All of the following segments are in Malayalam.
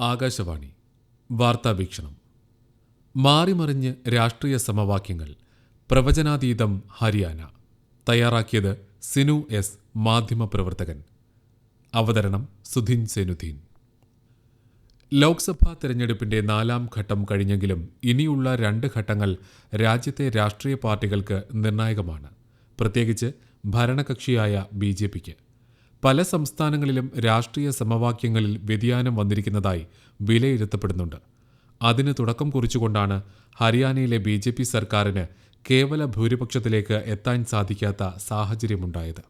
ആകാശവാണി. വീക്ഷണം. മാറിമറിഞ്ഞ് രാഷ്ട്രീയ സമവാക്യങ്ങൾ. പ്രവചനാതീതം ഹരിയാന. തയ്യാറാക്കിയത് സിനു എസ് മാധ്യമപ്രവർത്തകൻ. അവതരണം സുധിൻ സെനുദ്ദീൻ. ലോക്സഭാ തെരഞ്ഞെടുപ്പിന്റെ നാലാം ഘട്ടം കഴിഞ്ഞെങ്കിലും ഇനിയുള്ള രണ്ട് ഘട്ടങ്ങൾ രാജ്യത്തെ രാഷ്ട്രീയ പാർട്ടികൾക്ക് നിർണായകമാണ്. പ്രത്യേകിച്ച് ഭരണകക്ഷിയായ ബി ജെ പിക്ക്. പല സംസ്ഥാനങ്ങളിലും രാഷ്ട്രീയ സമവാക്യങ്ങളിൽ വ്യതിയാനം വന്നിരിക്കുന്നതായി വിലയിരുത്തപ്പെടുന്നുണ്ട്. അതിന് തുടക്കം കുറിച്ചുകൊണ്ടാണ് ഹരിയാനയിലെ ബി ജെ പി സർക്കാരിന് കേവല ഭൂരിപക്ഷത്തിലേക്ക് എത്താൻ സാധിക്കാത്ത സാഹചര്യമുണ്ടായത്.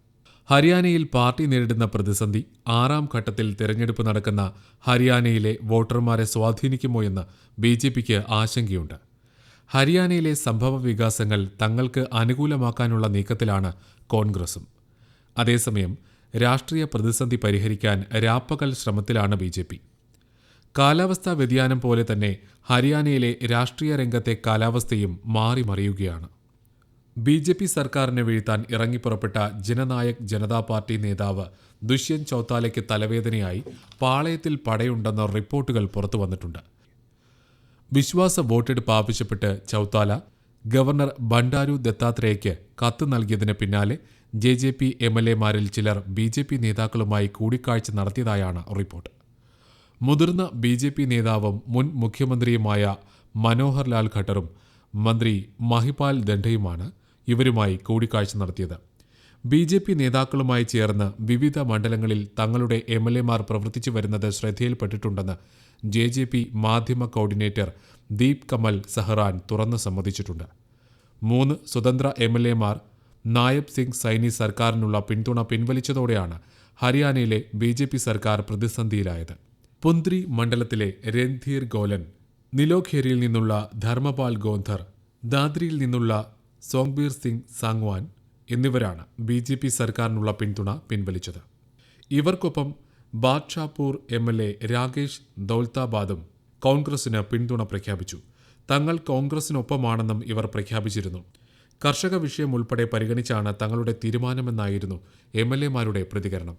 ഹരിയാനയിൽ പാർട്ടി നേരിടുന്ന പ്രതിസന്ധി ആറാം ഘട്ടത്തിൽ തെരഞ്ഞെടുപ്പ് നടക്കുന്ന ഹരിയാനയിലെ വോട്ടർമാരെ സ്വാധീനിക്കുമോ എന്ന് ബി ജെ പിക്ക് ആശങ്കയുണ്ട്. ഹരിയാനയിലെ സംഭവ വികാസങ്ങൾ തങ്ങൾക്ക് അനുകൂലമാക്കാനുള്ള നീക്കത്തിലാണ് കോൺഗ്രസും. അതേസമയം രാഷ്ട്രീയ പ്രതിസന്ധി പരിഹരിക്കാൻ രാപ്പകൽ ശ്രമത്തിലാണ് ബി ജെ പി. കാലാവസ്ഥാ വ്യതിയാനം പോലെ തന്നെ ഹരിയാനയിലെ രാഷ്ട്രീയ രംഗത്തെ കാലാവസ്ഥയും മാറിമറിയുകയാണ് ബി ജെ പി സർക്കാരിനെ വീഴ്ത്താൻ ഇറങ്ങിപ്പുറപ്പെട്ട ജനനായക് ജനതാ പാർട്ടി നേതാവ് ദുഷ്യന്ത് ചൌത്താലയ്ക്ക് തലവേദനയായി പാളയത്തിൽ പടയുണ്ടെന്ന റിപ്പോർട്ടുകൾ പുറത്തു വന്നിട്ടുണ്ട് വിശ്വാസ വോട്ടെടുപ്പ് ആവശ്യപ്പെട്ട് ചൌത്താല ഗവർണർ ബണ്ടാരു ദത്താത്രേയയ്ക്ക് കത്ത് നൽകിയതിന് പിന്നാലെ J J P M L എമാരിൽ ചിലർ ബി ജെ പി നേതാക്കളുമായി കൂടിക്കാഴ്ച നടത്തിയതായാണ് റിപ്പോർട്ട്. മുതിർന്ന ബി ജെ പി നേതാവും മുൻ മുഖ്യമന്ത്രിയുമായ മനോഹർ ലാൽ ഖട്ടറും മന്ത്രി മഹിപാൽ ദണ്ഡയുമാണ് ഇവരുമായി കൂടിക്കാഴ്ച നടത്തിയത്. ബി ജെ പി നേതാക്കളുമായി ചേർന്ന് വിവിധ മണ്ഡലങ്ങളിൽ തങ്ങളുടെ എം എൽ എമാർ പ്രവർത്തിച്ചു വരുന്നത് ശ്രദ്ധയിൽപ്പെട്ടിട്ടുണ്ടെന്ന് ജെ ജെ പി മാധ്യമ കോർഡിനേറ്റർ ദീപ് കമൽ സഹ്റാൻ തുറന്നു സമ്മതിച്ചിട്ടുണ്ട്. മൂന്ന് സ്വതന്ത്ര എം എൽ എമാർ നായബ് സിംഗ് സൈനി സർക്കാരിനുള്ള പിന്തുണ പിൻവലിച്ചതോടെയാണ് ഹരിയാനയിലെ ബി ജെ പി സർക്കാർ പ്രതിസന്ധിയിലായത്. പുന്ത്രി മണ്ഡലത്തിലെ രൺധീർ ഗോലൻ നിലോഖേരിയിൽ നിന്നുള്ള ധർമ്മപാൽ ഗോന്ധർ ദാദ്രിയിൽ നിന്നുള്ള സോങ്ബീർ സിംഗ് സാങ്വാൻ എന്നിവരാണ് ബി ജെ പി സർക്കാരിനുള്ള പിന്തുണ പിൻവലിച്ചത്. ഇവർക്കൊപ്പം Badshahpur M L A Rakesh ദൌൽത്താബാദും കോൺഗ്രസിന് പിന്തുണ പ്രഖ്യാപിച്ചു. തങ്ങൾ കോൺഗ്രസിനൊപ്പമാണെന്നും ഇവർ പ്രഖ്യാപിച്ചിരുന്നു. കർഷക വിഷയം ഉൾപ്പെടെ പരിഗണിച്ചാണ് തങ്ങളുടെ തീരുമാനമെന്നായിരുന്നു എം എൽ പ്രതികരണം.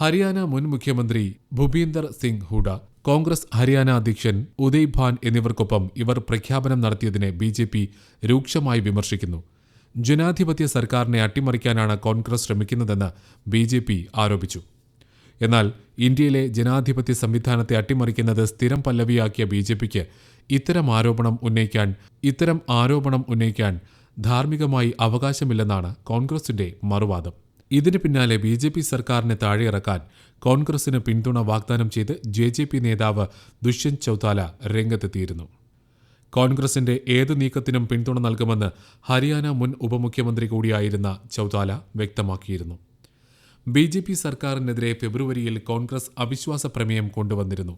ഹരിയാന മുൻ മുഖ്യമന്ത്രി ഭൂപീന്ദർ സിംഗ് ഹൂഡ കോൺഗ്രസ് ഹരിയാന അധ്യക്ഷൻ ഉദയ് ഭാൻ എന്നിവർക്കൊപ്പം ഇവർ പ്രഖ്യാപനം നടത്തിയതിനെ ബി ജെ പി രൂക്ഷമായി വിമർശിക്കുന്നു. ജനാധിപത്യ സർക്കാരിനെ അട്ടിമറിക്കാനാണ് കോൺഗ്രസ് ശ്രമിക്കുന്നതെന്ന് ബി ആരോപിച്ചു. എന്നാൽ ഇന്ത്യയിലെ ജനാധിപത്യ സംവിധാനത്തെ അട്ടിമറിക്കുന്നത് സ്ഥിരം പല്ലവിയാക്കിയ ബി ജെ പിക്ക് ഇത്തരം ആരോപണം ഉന്നയിക്കാൻ ഇത്തരം ആരോപണം ഉന്നയിക്കാൻ ധാർമ്മികമായി അവകാശമില്ലെന്നാണ് കോൺഗ്രസിന്റെ മറുവാദം. ഇതിന് പിന്നാലെ ബി ജെ പി സർക്കാരിനെ താഴെയിറക്കാൻ കോൺഗ്രസിന് പിന്തുണ വാഗ്ദാനം ചെയ്ത് ജെ ജെ പി നേതാവ് ദുഷ്യന്ത് ചൌതാല രംഗത്തെത്തിയിരുന്നു. കോൺഗ്രസിന്റെ ഏത് നീക്കത്തിനും പിന്തുണ നൽകുമെന്ന് ഹരിയാന മുൻ ഉപമുഖ്യമന്ത്രി കൂടിയായിരുന്ന ചൌതാല വ്യക്തമാക്കിയിരുന്നു. ബി ജെ പി സർക്കാരിനെതിരെ ഫെബ്രുവരിയിൽ കോൺഗ്രസ് അവിശ്വാസ പ്രമേയം കൊണ്ടുവന്നിരുന്നു.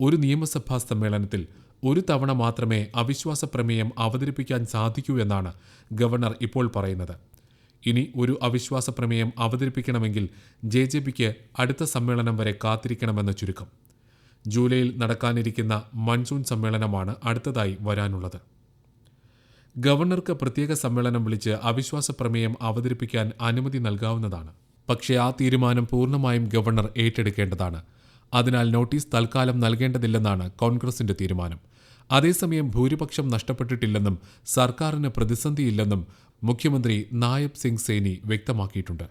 ഒരു നിയമസഭാ സമ്മേളനത്തിൽ ഒരു തവണ മാത്രമേ അവിശ്വാസ പ്രമേയം അവതരിപ്പിക്കാൻ സാധിക്കൂ എന്നാണ് ഗവർണർ ഇപ്പോൾ പറയുന്നത്. ഇനി ഒരു അവിശ്വാസ പ്രമേയം അവതരിപ്പിക്കണമെങ്കിൽ ജെ ജെ പിക്ക് അടുത്ത സമ്മേളനം വരെ കാത്തിരിക്കണമെന്ന് ചുരുക്കം. ജൂലൈയിൽ നടക്കാനിരിക്കുന്ന മൺസൂൺ സമ്മേളനമാണ് അടുത്തതായി വരാനുള്ളത്. ഗവർണർക്ക് പ്രത്യേക സമ്മേളനം വിളിച്ച് അവിശ്വാസ പ്രമേയം അവതരിപ്പിക്കാൻ അനുമതി നൽകാവുന്നതാണ്. പക്ഷേ ആ തീരുമാനം പൂർണമായും ഗവർണർ ഏറ്റെടുക്കേണ്ടതാണ്. അതിനാൽ നോട്ടീസ് തൽക്കാലം നൽകേണ്ടതില്ലെന്നാണ് കോൺഗ്രസിന്റെ തീരുമാനം. അതേസമയം ഭൂരിപക്ഷം നഷ്ടപ്പെട്ടിട്ടില്ലെന്നും സർക്കാരിന് പ്രതിസന്ധിയില്ലെന്നും മുഖ്യമന്ത്രി നായബ് സിംഗ് സേനി വ്യക്തമാക്കിയിട്ടുണ്ട്.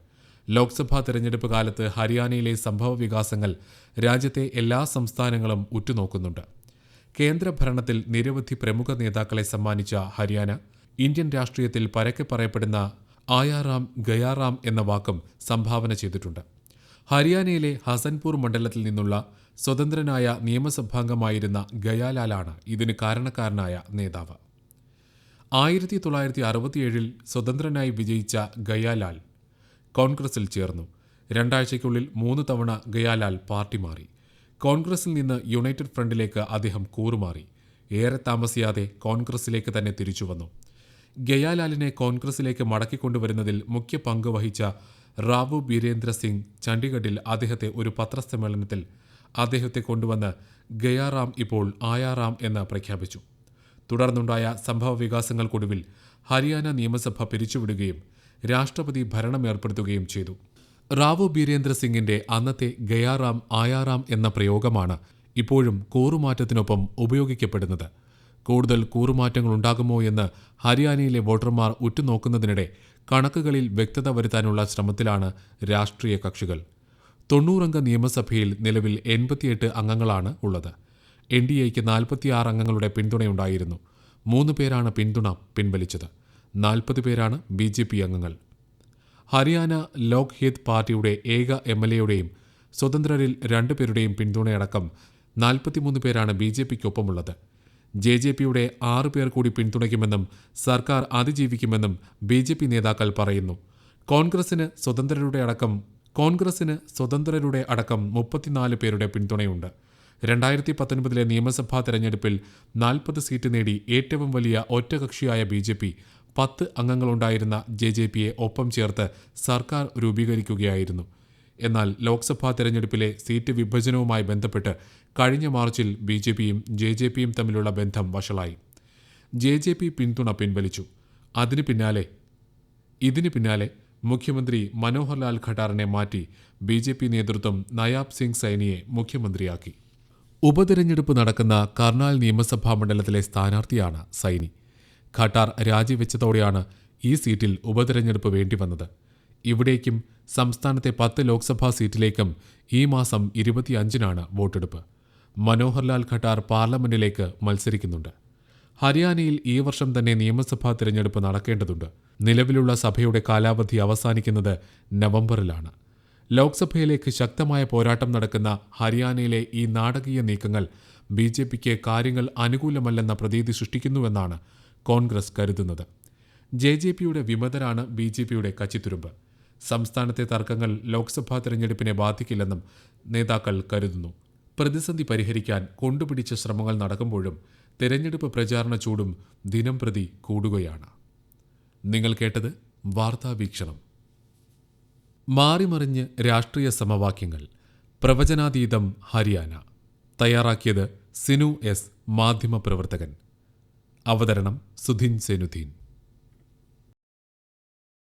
ലോക്സഭാ തെരഞ്ഞെടുപ്പ് കാലത്ത് ഹരിയാനയിലെ സംഭവ വികാസങ്ങൾ രാജ്യത്തെ എല്ലാ സംസ്ഥാനങ്ങളും ഉറ്റുനോക്കുന്നുണ്ട്. കേന്ദ്രഭരണത്തിൽ നിരവധി പ്രമുഖ നേതാക്കളെ സമ്മാനിച്ച ഹരിയാന ഇന്ത്യൻ രാഷ്ട്രീയത്തിൽ പരക്കെ പറയപ്പെടുന്ന ആയാറാം ഗയാറാം എന്ന വാക്കും സംഭാവന ചെയ്തിട്ടുണ്ട്. ഹരിയാനയിലെ ഹസൻപൂർ മണ്ഡലത്തിൽ നിന്നുള്ള സ്വതന്ത്രനായ നിയമസഭാംഗമായിരുന്ന ഗയാലാലാണ് ഇതിന് കാരണക്കാരനായ നേതാവ്. ആയിരത്തി തൊള്ളായിരത്തി അറുപത്തിയേഴിൽ സ്വതന്ത്രനായി വിജയിച്ച ഗയാലാൽ കോൺഗ്രസിൽ ചേർന്നു. രണ്ടാഴ്ചയ്ക്കുള്ളിൽ മൂന്ന് തവണ ഗയാലാൽ പാർട്ടി മാറി. കോൺഗ്രസിൽ നിന്ന് യുണൈറ്റഡ് ഫ്രണ്ടിലേക്ക് അദ്ദേഹം കൂറുമാറി. ഏറെ താമസിയാതെ കോൺഗ്രസിലേക്ക് തന്നെ തിരിച്ചു വന്നു ഗയാലാലിനെ കോൺഗ്രസിലേക്ക് മടക്കിക്കൊണ്ടുവരുന്നതിൽ മുഖ്യ പങ്ക് വഹിച്ച റാവു ബീരേന്ദ്ര സിംഗ് ചണ്ഡീഗഡിൽ അദ്ദേഹത്തെ ഒരു പത്രസമ്മേളനത്തിൽ അദ്ദേഹത്തെ കൊണ്ടുവന്ന് ഗയാറാം ഇപ്പോൾ ആയാറാം എന്ന് പ്രഖ്യാപിച്ചു. തുടർന്നുണ്ടായ സംഭവ വികാസങ്ങൾക്കൊടുവിൽ ഹരിയാന നിയമസഭ പിരിച്ചുവിടുകയും രാഷ്ട്രപതി ഭരണം ഏർപ്പെടുത്തുകയും ചെയ്തു. റാവു ബീരേന്ദ്ര സിംഗിന്റെ അന്നത്തെ ഗയാറാം ആയാറാം എന്ന പ്രയോഗമാണ് ഇപ്പോഴും കൂറുമാറ്റത്തിനൊപ്പം ഉപയോഗിക്കപ്പെടുന്നത്. കൂടുതൽ കൂറുമാറ്റങ്ങൾ ഉണ്ടാകുമോ എന്ന് ഹരിയാനയിലെ വോട്ടർമാർ ഉറ്റുനോക്കുന്നതിനിടെ കണക്കുകളിൽ വ്യക്തത വരുത്താനുള്ള ശ്രമത്തിലാണ് രാഷ്ട്രീയ കക്ഷികൾ. തൊണ്ണൂറംഗ നിയമസഭയിൽ നിലവിൽ എൺപത്തിയെട്ട് അംഗങ്ങളാണ് ഉള്ളത്. എൻ ഡി എക്ക് നാൽപ്പത്തിയാറ് അംഗങ്ങളുടെ പിന്തുണയുണ്ടായിരുന്നു. മൂന്ന് പേരാണ് പിന്തുണ പിൻവലിച്ചത്. നാൽപ്പത് പേരാണ് ബി ജെ പി അംഗങ്ങൾ. ഹരിയാന ലോക് ഹിത് പാർട്ടിയുടെ ഏക എം എൽ എയുടെയും സ്വതന്ത്രരിൽ രണ്ടുപേരുടെയും പിന്തുണയടക്കം നാൽപ്പത്തിമൂന്ന് പേരാണ് ബി ജെ പിക്കൊപ്പമുള്ളത് ജെ ജെ പിയുടെ ആറ് പേർ കൂടി പിന്തുണയ്ക്കുമെന്നും സർക്കാർ അതിജീവിക്കുമെന്നും ബി ജെ പി നേതാക്കൾ പറയുന്നു. കോൺഗ്രസിന് സ്വതന്ത്രരുടെ അടക്കം കോൺഗ്രസിന് സ്വതന്ത്രരുടെ അടക്കം മുപ്പത്തിനാല് പേരുടെ പിന്തുണയുണ്ട്. രണ്ടായിരത്തി പത്തൊൻപതിലെ നിയമസഭാ തെരഞ്ഞെടുപ്പിൽ നാൽപ്പത് സീറ്റ് നേടി ഏറ്റവും വലിയ ഒറ്റകക്ഷിയായ ബി ജെ പി പത്ത് അംഗങ്ങളുണ്ടായിരുന്ന ജെ ജെ പിയെ ഒപ്പം ചേർത്ത് സർക്കാർ രൂപീകരിക്കുകയായിരുന്നു. എന്നാൽ ലോക്സഭാ തെരഞ്ഞെടുപ്പിലെ സീറ്റ് വിഭജനവുമായി ബന്ധപ്പെട്ട് കഴിഞ്ഞ മാർച്ചിൽ ബി ജെ പിയും ജെ ജെ പിയും തമ്മിലുള്ള ബന്ധം വഷളായി. ജെ ജെ പി പിന്തുണ പിൻവലിച്ചു. അതിനു പിന്നാലെ ഇതിന് പിന്നാലെ മുഖ്യമന്ത്രി മനോഹർലാൽ ഖട്ടാറിനെ മാറ്റി ബി ജെ പി നേതൃത്വം നയാബ് സിംഗ് സൈനിയെ മുഖ്യമന്ത്രിയാക്കി. ഉപതെരഞ്ഞെടുപ്പ് നടക്കുന്ന കർണാൽ നിയമസഭാ മണ്ഡലത്തിലെ സ്ഥാനാർത്ഥിയാണ് സൈനി. ഖട്ടാർ രാജിവെച്ചതോടെയാണ് ഈ സീറ്റിൽ ഉപതെരഞ്ഞെടുപ്പ് വേണ്ടിവന്നത്. ഇവിടേക്കും സംസ്ഥാനത്തെ പത്ത് ലോക്സഭാ സീറ്റിലേക്കും ഈ മാസം ഇരുപത്തിയഞ്ചിനാണ് വോട്ടെടുപ്പ്. മനോഹർലാൽ ഖട്ടാർ പാർലമെന്റിലേക്ക് മത്സരിക്കുന്നുണ്ട്. ഹരിയാനയിൽ ഈ വർഷം തന്നെ നിയമസഭാ തിരഞ്ഞെടുപ്പ് നടക്കേണ്ടതുണ്ട്. നിലവിലുള്ള സഭയുടെ കാലാവധി അവസാനിക്കുന്നത് നവംബറിലാണ്. ലോക്സഭയിലേക്ക് ശക്തമായ പോരാട്ടം നടക്കുന്ന ഹരിയാനയിലെ ഈ നാടകീയ നീക്കങ്ങൾ ബി ജെ പിക്ക് കാര്യങ്ങൾ അനുകൂലമല്ലെന്ന പ്രതീതി സൃഷ്ടിക്കുന്നുവെന്നാണ് കോൺഗ്രസ് കരുതുന്നത്. ജെ ജെ പിയുടെ വിമതരാണ് ബി ജെ പിയുടെ കച്ചിത്തുരുമ്പ്. സംസ്ഥാനത്തെ തർക്കങ്ങൾ ലോക്സഭാ തെരഞ്ഞെടുപ്പിനെ ബാധിക്കില്ലെന്നും നേതാക്കൾ കരുതുന്നു. പ്രതിസന്ധി പരിഹരിക്കാൻ കൊണ്ടുപിടിച്ച ശ്രമങ്ങൾ നടക്കുമ്പോഴും തെരഞ്ഞെടുപ്പ് പ്രചാരണ ചൂടും ദിനം പ്രതി കൂടുകയാണ്. നിങ്ങൾ കേട്ടത് വാർത്താ വീക്ഷണം. മാറിമറിഞ്ഞ് രാഷ്ട്രീയ സമവാക്യങ്ങൾ. പ്രവചനാതീതം ഹരിയാന. തയ്യാറാക്കിയത് സിനു എസ് മാധ്യമപ്രവർത്തകൻ. അവതരണം സുധിൻ സെനുദ്ദീൻ.